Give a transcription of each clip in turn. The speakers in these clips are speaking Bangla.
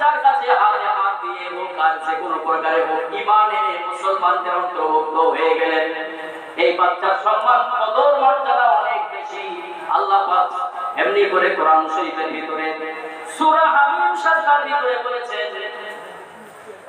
বাচ্চার কাছে হাতে হাত দিয়ে হোক আর যে কোনো প্রকারে হোক ইমান এনে মুসলমানদের অন্তর্ভুক্ত হয়ে গেলেন। এই বাচ্চার সম্মান, কদর, মর্যাদা অনেক বেশি। আল্লাহ পাক এমনি করে কোরআন শরীফের ভিতরে, সূরা হামিম সাজদার ভিতরে বলেছেন,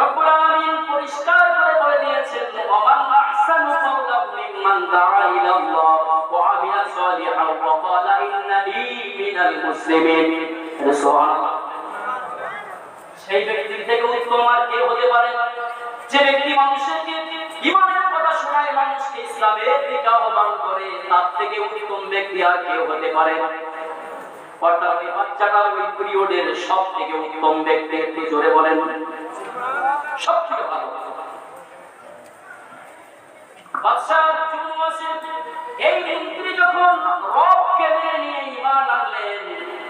রব্বুল আলামিন পরিষ্কার করে বলে দিয়েছেন, ওমান আহসানু কাওলাম মিম্মান দাআ ইলা আল্লাহ ওয়া আমিলা সালিহান, ওয়া ক্বালা ইন্নানি মিনাল মুসলিমিন। সুবহানাল্লাহ। সেই ব্যক্তির থেকে উত্তম আর কে হতে পারে। যে ব্যক্তি মানুষকে ইমানের কথা শোনায়, মানুষকে ইসলামের দিকে আহ্বান করে, তার থেকে উত্তম ব্যক্তি আর কেউ হতে পারে। অর্থাৎ ওই বাচ্চাটা ওই পিরিয়ডের সব থেকে উত্তম ব্যক্তি, একটু জোরে বলেন। সব থেকে ভালো এই যখন রবকে নিয়ে ঈমান আনলেন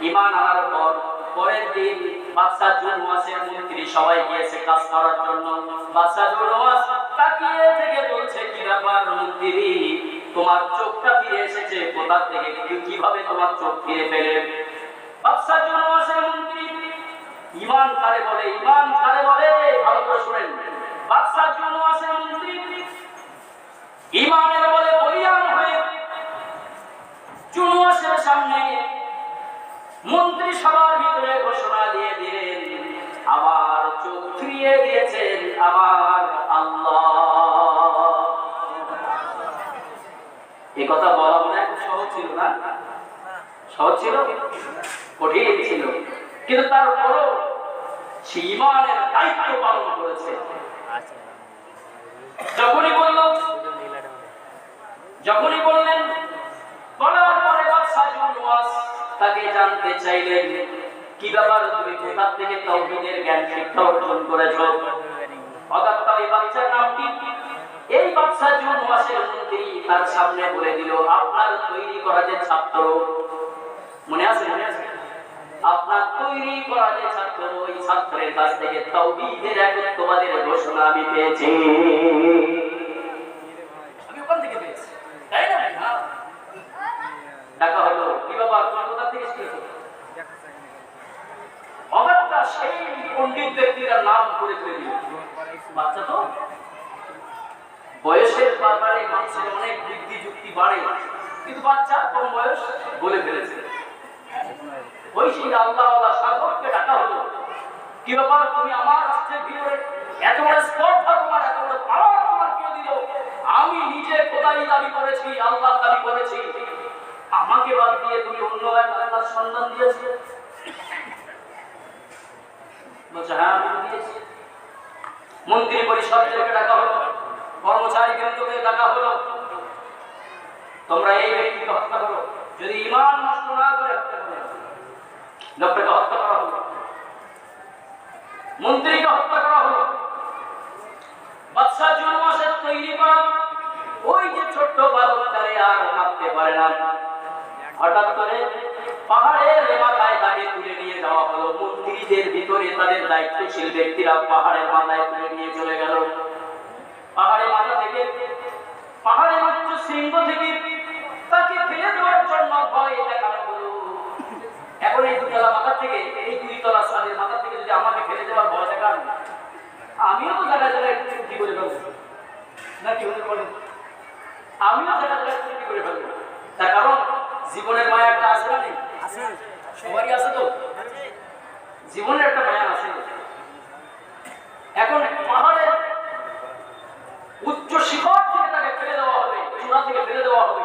ঈমান আনার পর পরের দিন বাদশাহ জুলুমাসের মন্ত্রী সবাই গিয়েছে কাজ করার জন্য। বাদশাহ জুলুমাস তাকিয়ে থেকে বলছে, কি ব্যাপার মন্ত্রী? তোমার চোখটা ফিরে এসেছে। কোথা থেকে কীভাবে তোমার চোখ ফিরে পেলে? বাদশাহ জুলুমাসের মন্ত্রী ইমান কারে বলে ইমান কারে বলে, ভালো করে শুনেন। বাদশাহ জুলুমাসের মন্ত্রী ইমানের বলে, বলিয়ান হয়ে চুনুয়াসের সামনে মন্ত্রী সভার ভিতরে ঘোষণা দিয়ে দিলেন, আবার চোখ ফিরিয়ে দিয়েছেন আমার আল্লাহ। এ কথা বলা মনে হয় সহজ ছিল না? সহজ ছিল? কঠিন ছিল। কিন্তু তারপরও সে ইমানের দায়িত্ব পালন করেছে। যখনই বলল, যখনই বললেন তাকে জানতে চাইলেন কি ব্যাপার? তুমি কোথা থেকে তাওহীদের জ্ঞান, শিক্ষা অর্জন করেছ? অগাত্তা এই বাচ্চার নাম কি? এই বাদশাহ জুলওয়াসের মন্ত্রী তার সামনে বলে দিল, আপনার তৈরি করা যে ছাত্র, মনে আছে? মনে আছে? আপনার তৈরি করা যে ছাত্র, ওই ছাত্রের কাছ থেকে তাওহীদের একত্ববাদের ঘোষণা আমি পেয়েছি আমি ওখান থেকে পেয়েছি তাই না হ্যাঁ। ডাকা হলো কি বাবা তুমি কোথা থেকে শিখেছো অগাত্তা সেই পণ্ডিত ব্যক্তিরা করে করে বাচ্চা তো? বয়সের ব্যাপারে মানুষের অনেক বৃদ্ধি যুক্তি বাড়ে। কিন্তু বাচ্চা কম বয়স বলে ফেলেছে। আমি নিজে খোদাই দাবি করেছি, আল্লাহ দাবি করেছি। আমাকে বাদ দিয়ে তুমি অন্য এক আল্লাহর সন্ধান দিয়েছি হ্যাঁ মন্ত্রী ডাকা হলো, কর্মচারী কেন্দ্রকে ডাকা হলো। তোমরা এই ব্যক্তিকে হত্যা করো। যদি ইমান নষ্ট না করে মন্ত্রীকে হত্যা করা হলো। বাদশাহ জন্মাসের তৈরি করা। ওই যে ছোট্ট বালকটারে আর মারতে পারে না। হঠাৎ করে পাহাড়ের মাথায় তাকে তুলে নিয়ে যাওয়া হলো। মন্ত্রীদের ভিতরে তাদের দায়িত্বশীল ব্যক্তিরা পাহাড়ের মাথায় তুলে নিয়ে চলে গেল। পাহাড়ের মাথা থেকে, পাহাড়ের উচ্চ শৃঙ্গ থেকে তাকে ফেলে দেওয়ার জন্য ভয় দেখানো হলো। এখন এই দুতলা মাথা থেকে, এই দুই তলা সাদের মাথা থেকে যদি আমাকে ফেলে দেওয়ার ভয় দেখান, আমিও তো জায়গায় জায়গায় চুক্তি করে ফেলব। নাকি উনি বলেন আমিও জায়গায় জায়গায় চুক্তি করে ফেলব। তার কারণ জীবনের মায়া একটা আছে না নেই সবারই আছে তো? জীবনের একটা মায়া আছে। এখন পাহাড়ের উচ্চ শিখর থেকে তাকে ফেলে দেওয়া হবে চূড়া থেকে ফেলে দেওয়া হবে।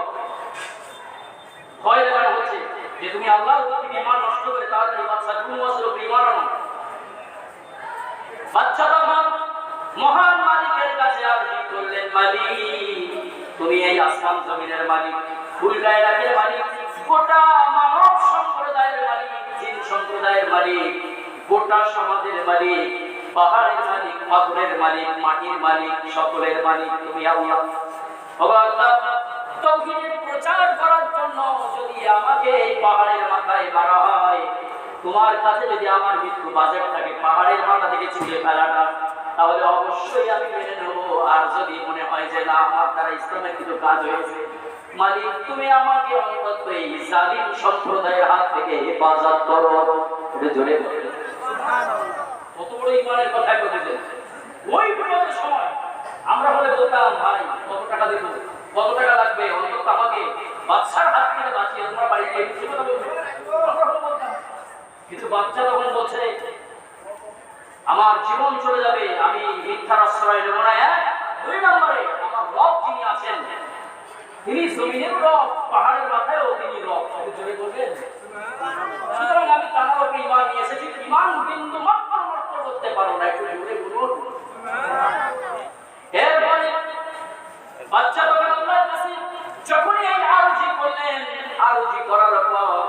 ভয় দেখানো হচ্ছে যে তুমি আল্লাহর উপর থেকে নষ্ট করে তাড়াতাড়ি বাচ্চা দু মাসের উপরে ইমান আনো। বাচ্চা তখন মহান মালিকের কাছে আরজি করলেন মালিক? তুমি এই আসমান জমিনের মালিক ফুলগায় রাখের মালিক। গোটা মানব সম্প্রদায়ের মালিক, জিন সম্প্রদায়ের মালিক, গোটা সমাজের মালিক, পাহাড়ের মালিক, পাথরের মালিক, মাটির মালিক, সকলের মালিক তুমি আল্লাহ। তোমার কাছে যদি আমার মৃত্যু বাজেট থাকে, পাহাড়ের মাথা থেকে ছুঁড়ে ফেলাটা, তাহলে অবশ্যই আমি মেনে নেব। আর যদি মনে হয় যে না, আমার দ্বারা ইসলামের কিছু কাজ হয়েছে মালিক, তুমি আমাকে অন্তত এই জালিম সম্প্রদায়ের হাত থেকে হেফাজত করো। জোরে। কত বড় ইমানের কথা বলেছেন ওই বিপদের সময় আমরা হলে বলতাম, ভাই, কত টাকা দেবো? কত টাকা লাগবে? অন্তত আমাকে বাচ্চার হাত থেকে বাঁচিয়ে তোমার বাড়িতে কিন্তু বাচ্চা তখন বলছে, আমার জীবন চলে যাবে, আমি মিথ্যার আশ্রয় নেব তিনি জমিনের রব, পাহাড়ের মাথায়ও তিনি রব। একটু জোরে বলবেন? সুতরাং আমি তার উপরে ইমান নিয়ে এসেছি। ইমান বিন্দু মাত্র নষ্ট করতে পারো না। একটু জোরে বলুন। এরপরে বাচ্চা তখন আল্লাহর কাছে, যখনই এই আরজি করলেন, আরজি করার পর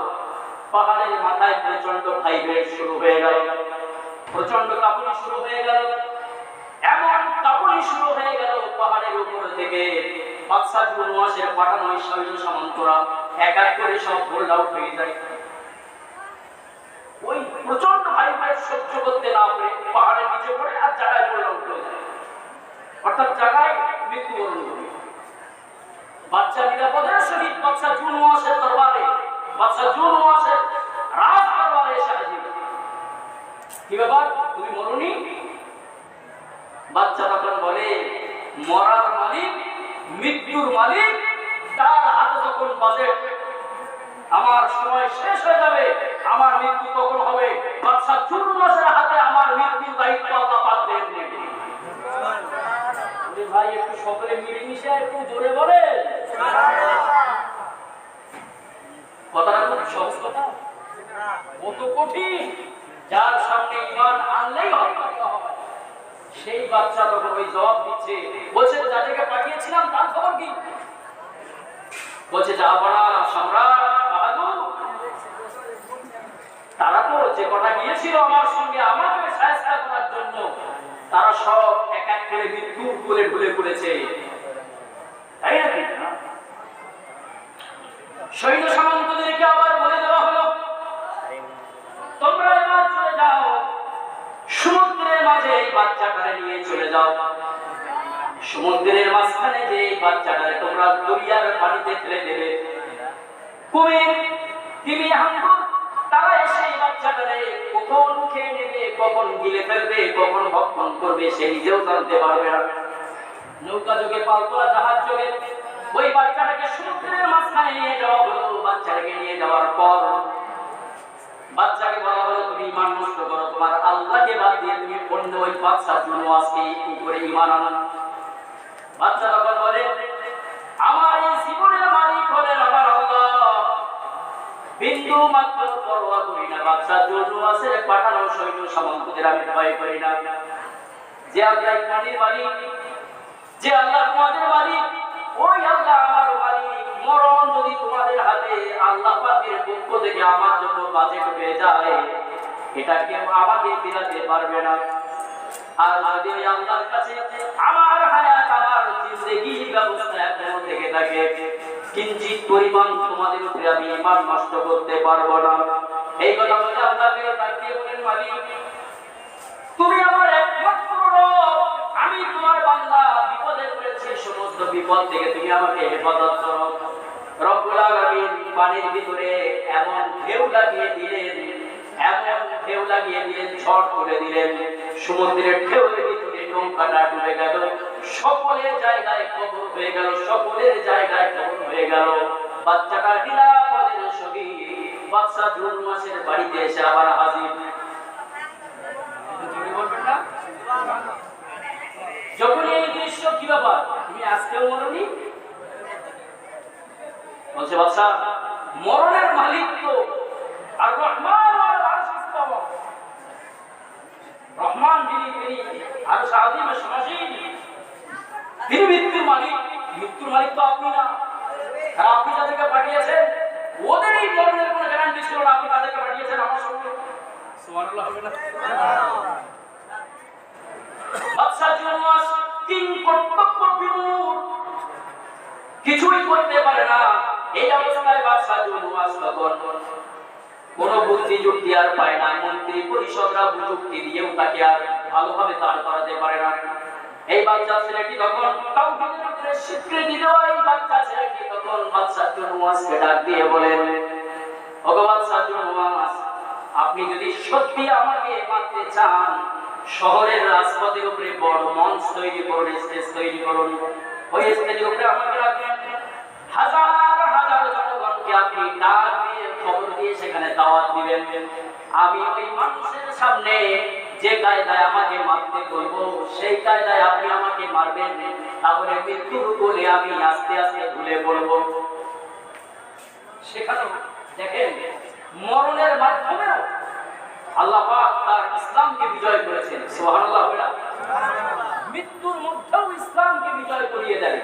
পাহাড়ের মাথায় প্রচণ্ড ভাইব্রেট শুরু হয়ে গেল। প্রচণ্ড কাঁপুনি শুরু হয়ে গেল। এমন কাঁপুনি শুরু হয়ে গেল পাহাড়ের উপর থেকে। বাদশাহ জুনুয়াসের পাঠানো সৈন্য সামন্তরা। এক এক করে সব হোল্ড আউট হয়ে যায়। ওই প্রচণ্ড ভাইব্রেট সহ্য করতে না পেরে পাহাড়ের নিচে পড়ে আর জায়গায় হোল্ড আউট হয়ে যায়। অর্থাৎ জায়গায় মৃত্যুবরণ করে। বাচ্চা নিরাপদের সহিত বাচ্চা জুনুয়াসের দরবারে। বাচ্চা জুনুয়াসের রাজ দরবারে এসে হাজির। কি ব্যাপার? তুমি মরুনি? বাচ্চা তখন বলে, মরার মালিক মৃত্যুর মালিক তার হাতে যখন বাজেট আমার সময় শেষ হয়ে যাবে, আমার মৃত্যু তখন হবে। হাতে আমার মৃত্যুর দায়িত্ব আল্লাহ পাক দেন ভাই, একটু সকলে মিলেমিশে একটু জোরে বলে কথাটা খুব সহজ কথা। কত কঠিন। যার সামনে ইমান আনলেই হয় সেই বাচ্চা তখন ওই জবাব দিচ্ছে বলছে যাদেরকে পাঠিয়েছিলাম তার খবর কি বলছে জাহাপনা সম্রাট বাহাদুর। তারা তো যে কটা গিয়েছিল আমার সঙ্গে আমাকে সাহায্য করার জন্য, তারা সব এক এক করে ঢুলে পড়েছে তাই নাকি সৈন্য সামন্তদেরকে আবার বলে দেওয়া হলো, তোমরা এবার চলে যাও। সমুদ্রের মাঝে এই বাচ্চাটারে নিয়ে চলে যাও। সমুদ্রের মাঝখানে যে এই বাচ্চাটারে তোমরা দরিয়ার পানিতে ফেলে দেবে। কুমির হাঙ্গুর তারা এসে এই কখন খেয়ে নেবে, কখন গিলে ফেলবে, কখন ভক্ষণ করবে, সে নিজেও জানতে পারবে না। নৌকা যোগে পালতোলা জাহাজ যোগে ওই বাচ্চাটাকে সমুদ্রের মাঝখানে নিয়ে যাওয়া হলো, বাচ্চাটাকে নিয়ে যাওয়ার পর বাচ্চাকে বলা হলো, তুমি ইমান নষ্ট করো, তোমার আল্লাহকে বাদ দিয়ে তুমি অন্য ওই বাচ্চা জন্য আজকে উপরে ইমান আনো? আল্লাহ। আল্লাহ আল্লাহ ওই আল্লাহ আমার মালিক। মরণ যদি তোমাদের হাতে আল্লাহ পাকের পক্ষ থেকে আমার জন্য বাজেট হয়ে যায়, এটা কেউ আমাকে ফিরাতে পারবে না। আর ওই ইমান নষ্ট করতে পারব না। এই কথা বলে আল্লাহকে তাকিয়ে বলেন, মালিক, তুমি আমার একমাত্র আমি তোমার বান্দা। বিপদে পড়েছি, সমস্ত বিপদ থেকে তুমি আমাকে হেফাজত করো। রব্বুল আলামিন পানির ভিতরে এমন ঢেউ লাগিয়ে দিলেন, এমন ঢেউ লাগিয়ে দিলেন, ঝড় দিলেন। সমুদ্রের ভিতরে নৌকাটা ডুবে গেল। সকলের জায়গায় কবর হয়ে গেল, সকলের জায়গায় কবর হয়ে গেল। বাচ্চাটা নিরাপদের বাচ্চা জুন মাসের বাড়িতে এসে আবার হাজির। যখন এই দৃশ্য কি ব্যাপার? তুমি আজকেও মরনি? বলছে বাচ্চা মরণের মালিক তো আর রহমান। রহমান যিনি তিনি আর তিনি মৃত্যুর মালিক। মৃত্যুর মালিক তো আপনি না। আপনি যাদেরকে পাঠিয়েছেন ওদের এই মরণের কোনো গ্যারান্টি ছিল না আপনি তাদেরকে পাঠিয়েছেন আমার সঙ্গে? সুবহানাল্লাহ হবে না। বাদশা জুলমাস কিং কর্তব্য বিমূঢ়। কিছুই করতে পারে না। এই অবস্থায় বাদশা জুলমাস তখন কোন বুদ্ধি যুক্তি আর পায় না। মন্ত্রী পরিষদরা যুক্তি দিয়েও তাকে আর ভালোভাবে দাঁড় করাতে পারে না। এই বাচ্চা ছেলেটি তখন তাওহীদের আপনি যদি সত্যি আমাকে মারতে চান, শহরের রাজপথের উপরে বড় মঞ্চ তৈরি করুন, স্টেজ তৈরি করুন, ওই স্টেজের উপরে আমাকে রাখবেন। হাজার হাজার জনগণকে আপনি ডাক দিয়ে, খবর দিয়ে সেখানে দাওয়াত দিবেন। আমি ওই মানুষের সামনে যে কায়দায় আমাকে মারতে বলব, সেই কায়দায় আপনি মারবেন তাহলে মৃত্যুর কোলে আমি আস্তে আস্তে ভুলে পড়ব। সেখানে দেখেন, মরণের মাধ্যমে আল্লাহ তার ইসলামকে বিজয় করেছেন। সুবহানাল্লাহ মৃত্যুর মধ্যেও ইসলামকে বিজয় করিয়ে দেয়